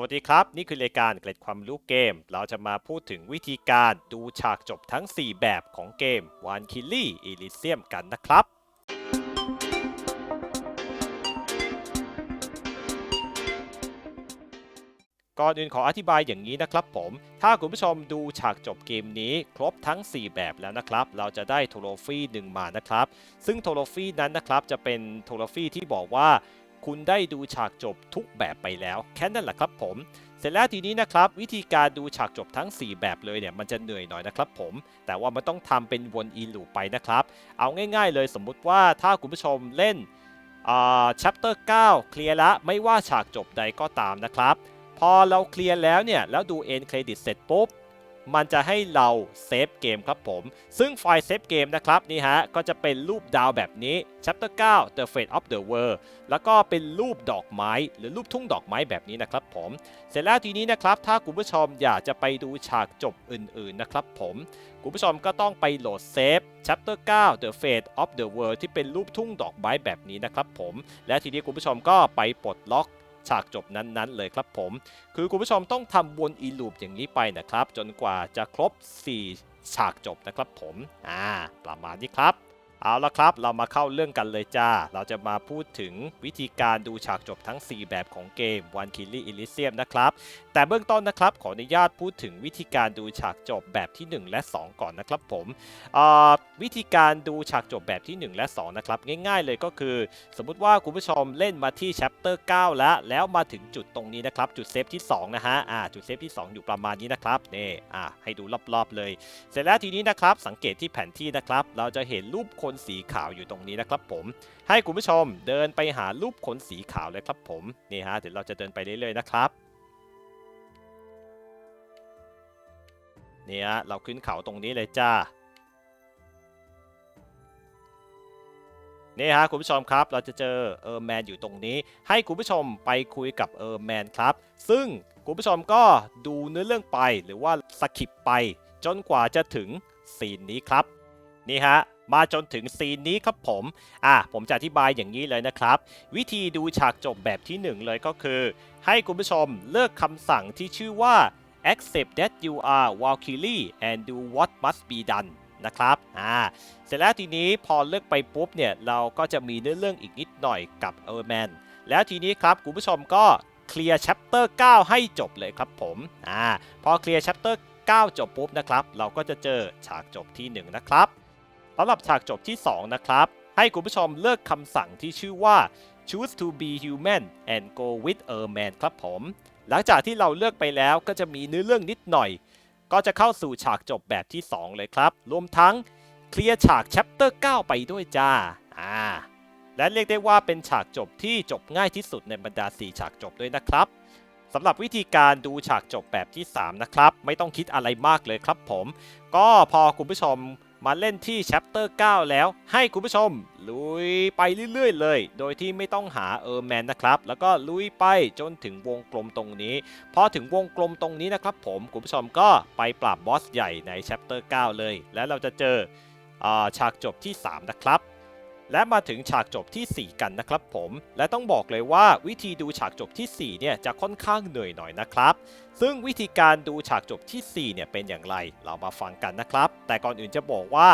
วัสดีครับ นี่คือรายการเกร็ดความรู้เกม เราจะมาพูดถึงวิธีการดูฉากจบทั้ง 4 แบบของเกม One k i l l y Elysium กันนะครับ ก่อนอื่นขออธิบายอย่างนี้นะครับผม ถ้าคุณผู้ชมดูฉากจบเกมนี้ครบทั้ง 4 แบบแล้วนะครับ เราจะได้โทโลฟี่หนึ่งมานะครับ ซึ่งโทโลฟี่นั้นนะครับจะเป็นโทโลฟี่ที่บอกว่า คุณได้ดูฉากจบทุกแบบไปแล้ว แค่นั้นแหละครับผม เสร็จแล้วทีนี้นะครับวิธีการดูฉากจบทั้ง 4 แบบเลยเนี่ยมันจะเหนื่อยหน่อยนะครับผม แต่ว่ามันต้องทำเป็นวนอีลูไปนะครับ เอาง่าย ๆ เลยสมมุติว่าถ้าคุณผู้ชมเล่นอ่า chapter 9 เคลียร์ละไม่ว่าฉากจบใดก็ตามนะครับ พอเราเคลียร์แล้วเนี่ยแล้วดู end credit เสร็จปุ๊บ มันจะให้เราเซฟเกมครับผม ซึ่งไฟล์เซฟเกมนะครับนี่ฮะก็จะเป็นรูปดาวแบบนี้ chapter 9 the fate of the world แล้วก็เป็นรูปดอกไม้ หรือรูปทุ่งดอกไม้แบบนี้นะครับผม เสร็จแล้วทีนี้นะครับถ้าคุณผู้ชมอยากจะไปดูฉากจบอื่นๆนะครับผม คุณผู้ชมก็ต้องไปโหลดเซฟ chapter 9 the fate of the world ที่เป็นรูปทุ่งดอกไม้แบบนี้นะครับผม และทีนี้คุณผู้ชมก็ไปปลดล็อก ฉากจบนั้นๆเลยครับผม คือคุณผู้ชมต้องทำวนอีลูปอย่างนี้ไปนะครับ จนกว่าจะครบ 4 ฉากจบนะครับผม อ่า ประมาณนี้ครับ เอาละครับ เรามาเข้าเรื่องกันเลยจ้า เราจะมาพูดถึงวิธีการดูฉากจบทั้ง 4 แบบของเกม One k i l l y Elysium นะครับ แต่เบื้องต้นนะครับ ขออนุญาตพูดถึงวิธีการดูฉากจบแบบที่ 1 และ 2 ก่อนนะครับผมอ่าวิธีการดูฉากจบแบบที่ 1 และ 2 นะครับ ง่ายๆเลยก็คือ สมมุติว่าคุณผู้ชมเล่นมาที่ chapter 9 แล้ว แล้วมาถึงจุดตรงนี้นะครับ จุดเซฟที่ 2 นะฮะอ่าจุดเซฟที่ 2 อยู่ประมาณนี้นะครับนี่อ่าให้ดูรอบๆเลย เสร็จแล้วทีนี้นะครับสังเกตที่แผนที่นะครับเราจะเห็นรูปคนนสีขาวอยู่ตรงนี้นะครับผม ให้คุณผู้ชมเดินไปหารูปคนสีขาวเลยครับผมนี่ฮะเดี๋ยวเราจะเดินไปเรื่อยๆนะครับนี่ฮะเราขึ้นเขาตรงนี้เลยจ้านี่ฮะคุณผู้ชมครับเราจะเจอเออร์แมนอยู่ตรงนี้ ให้คุณผู้ชมไปคุยกับเออร์แมนครับ ซึ่งคุณผู้ชมก็ดูเนื้อเรื่องไปหรือว่าสคิปไป จนกว่าจะถึงซีนนี้ครับ นี่ฮะ มาจนถึงซีนนี้ครับผม อะผมจะอธิบายอย่างนี้เลยนะครับ วิธีดูฉากจบแบบที่หนึ่งเลยก็คือ ให้คุณผู้ชมเลือกคำสั่งที่ชื่อว่า accept that you are Valkyrie and do what must be done นะครับ อ่า เสร็จแล้วทีนี้พอเลือกไปปุ๊บเนี่ย เราก็จะมีเนื้อเรื่องอีกนิดหน่อยกับเออร์แมน แล้วทีนี้ครับ คุณผู้ชมก็เคลียร์ chapter 9ให้จบเลยครับผม อ่า พอเคลียร์ chapter 9จบปุ๊บนะครับ เราก็จะเจอฉากจบที่ 1 นะครับ สำหรับฉากจบที่ 2 นะครับ ให้คุณผู้ชมเลือกคำสั่งที่ชื่อว่า choose to be human and go with a man ครับผม หลังจากที่เราเลือกไปแล้วก็จะมีเนื้อเรื่องนิดหน่อย ก็จะเข้าสู่ฉากจบแบบที่ 2 เลยครับ รวมทั้งเคลียร์ฉาก chapter 9ไปด้วยจ้า อ่า และเรียกได้ว่าเป็นฉากจบที่จบง่ายที่สุดในบรรดา 4 ฉากจบด้วยนะครับสำหรับวิธีการดูฉากจบแบบที่ 3 นะครับ ไม่ต้องคิดอะไรมากเลยครับผม ก็พอคุณผู้ชม มาเล่นที่ chapter 9 แล้ว ให้คุณผู้ชม ลุยไปเรื่อยๆ เลย โดยที่ไม่ต้องหาเออร์แมนนะครับ แล้วก็ลุยไปจนถึงวงกลมตรงนี้ พอถึงวงกลมตรงนี้นะครับผม คุณผู้ชมก็ไปปราบบอสใหญ่ใน chapter 9 เลย และเราจะเจออาฉากจบที่ 3 นะครับ และมาถึงฉากจบที่ 4 กันนะครับผม และต้องบอกเลยว่าวิธีดูฉากจบที่ 4 เนี่ยจะค่อนข้างเหนื่อยหน่อยนะครับ ซึ่งวิธีการดูฉากจบที่ 4 เนี่ยเป็นอย่างไร เรามาฟังกันนะครับ แต่ก่อนอื่นจะบอกว่า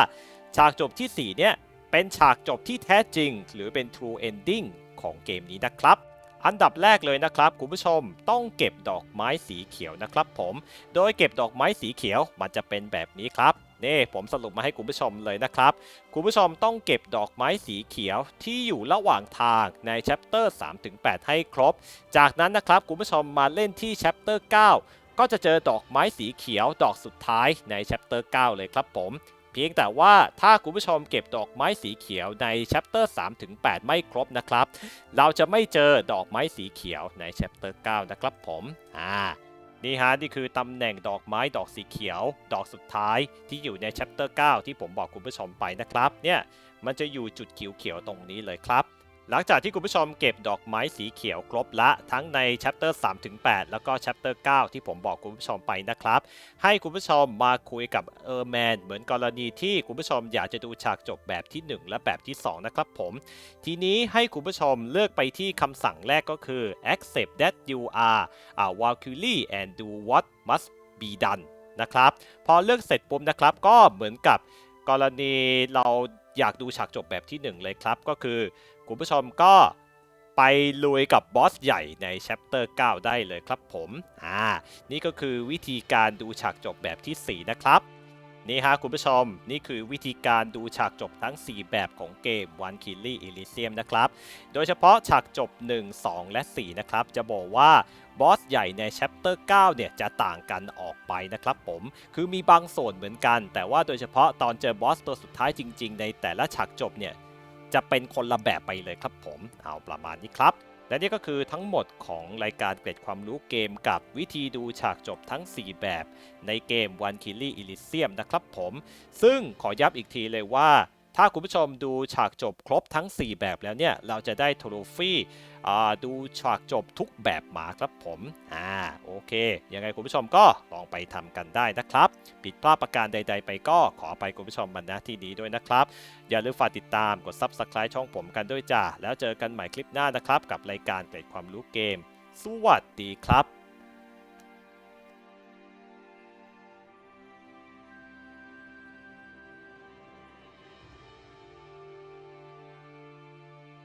ฉากจบที่ 4 เนี่ยเป็นฉากจบที่แท้จริง หรือเป็น true ending ของเกมนี้นะครับอันดับแรกเลยนะครับคุณผู้ชมต้องเก็บดอกไม้สีเขียวนะครับผม โดยเก็บดอกไม้สีเขียวมันจะเป็นแบบนี้ครับ นี่ผมสรุปมาให้คุณผู้ชมเลยนะครับ คุณผู้ชมต้องเก็บดอกไม้สีเขียวที่อยู่ระหว่างทางใน chapter 3-8 ให้ครบ จากนั้นนะครับคุณผู้ชมมาเล่นที่ chapter 9ก็จะเจอดอกไม้สีเขียวดอกสุดท้ายใน chapter 9เลยครับผมเพียงแต่ว่าถ้าคุณผู้ชมเก็บดอกไม้สีเขียวใน chapter 3-8ไม่ครบนะครับ เราจะไม่เจอดอกไม้สีเขียวใน chapter 9นะครับผม อ่า นี่ฮะนี่คือตำแหน่งดอกไม้ดอกสีเขียว ดอกสุดท้ายที่อยู่ในแชปเตอร์9ที่ผมบอกคุณผู้ชมไปนะครับเนี่ยมันจะอยู่จุดเขียวๆตรงนี้เลยครับ หลังจากที่คุณผู้ชมเก็บดอกไม้สีเขียวครบละทั้งใน chapter 3ถึง8แล้วก็ chapter 9 ที่ผมบอกคุณผู้ชมไปนะครับ ให้คุณผู้ชมมาคุยกับเออร์แมนเหมือนกรณีที่คุณผู้ชมอยากจะดูฉากจบแบบที่ 1 และแบบที่ 2 นะครับผม ทีนี้ให้คุณผู้ชมเลือกไปที่คำสั่งแรกก็คือ accept that you are a Valkyrie and do what must be done นะครับ พอเลือกเสร็จปุ๊บนะครับก็เหมือนกับกรณีเราอยากดูฉากจบแบบที่ 1 เลยครับก็คือ คุณผู้ชมก็ไปลุยกับบอสใหญ่ใน chapter 9ได้เลยครับผม อ่า นี่ก็คือวิธีการดูฉากจบแบบที่ 4 นะครับ นี่ฮะคุณผู้ชม นี่คือวิธีการดูฉากจบทั้ง 4 แบบของเกม One k i l l y Elysium นะครับ โดยเฉพาะฉากจบ 1 2 และ 4 นะครับ จะบอกว่าบอสใหญ่ใน chapter 9เนี่ยจะต่างกันออกไปนะครับผม คือมีบางส่วนเหมือนกัน แต่ว่าโดยเฉพาะตอนเจอบอสตัวสุดท้ายจริง ๆ ในแต่ละฉากจบเนี่ย จะเป็นคนละแบบไปเลยครับผมเอาประมาณนี้ครับ และนี่ก็คือทั้งหมดของรายการเกร็ดความรู้เกมกับวิธีดูฉากจบทั้ง 4 แบบ ในเกม One k i l l y Elysium นะครับผม ซึ่งขอย้ำอีกทีเลยว่า ถ้าคุณผู้ชมดูฉากจบครบทั้ง 4 แบบแล้วเนี่ย เราจะได้โทรฟี่ดูฉากจบทุกแบบมาครับผม อ่า โอเค ยังไงคุณผู้ชมก็ลองไปทำกันได้นะครับ ผิดพลาดประการใด ๆ ไปก็ขอไปคุณผู้ชมมันนะที่นี้ด้วยนะครับ อย่าลืมฝากติดตามกด Subscribe ช่องผมกันด้วยจ้า แล้วเจอกันใหม่คลิปหน้านะครับ กับรายการเกร็ดความรู้เกม สวัสดีครับ